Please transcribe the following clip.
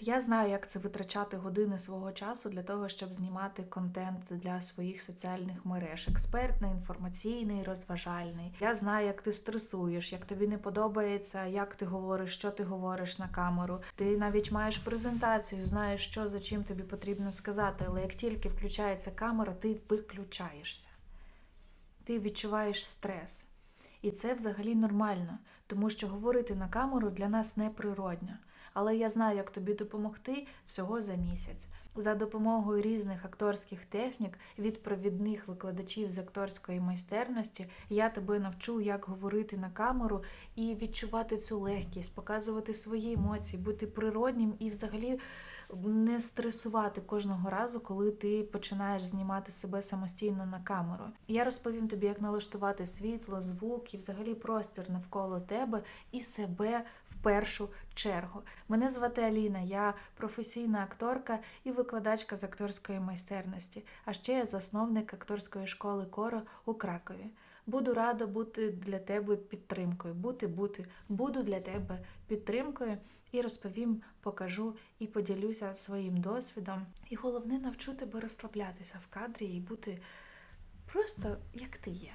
Я знаю, як це витрачати години свого часу для того, щоб знімати контент для своїх соціальних мереж. Експертний, інформаційний, розважальний. Я знаю, як ти стресуєш, як тобі не подобається, як ти говориш, що ти говориш на камеру. Ти навіть маєш презентацію, знаєш, що за чим тобі потрібно сказати. Але як тільки включається камера, ти виключаєшся. Ти відчуваєш стрес. І це взагалі нормально, тому що говорити на камеру для нас неприродно. Але я знаю, як тобі допомогти всього за місяць. За допомогою різних акторських технік від провідних викладачів з акторської майстерності я тебе навчу, як говорити на камеру і відчувати цю легкість, показувати свої емоції, бути природнім і взагалі не стресувати кожного разу, коли ти починаєш знімати себе самостійно на камеру. Я розповім тобі, як налаштувати світло, звук і взагалі простір навколо тебе і себе в першу чергу. Мене звати Аліна, я професійна акторка і викладачка з акторської майстерності, а ще я засновник акторської школи Коро у Кракові. Буду рада бути для тебе підтримкою. Бути, бути, буду для тебе підтримкою і розповім, покажу і поділюся своїм досвідом. І головне навчу тебе розслаблятися в кадрі і бути просто як ти є.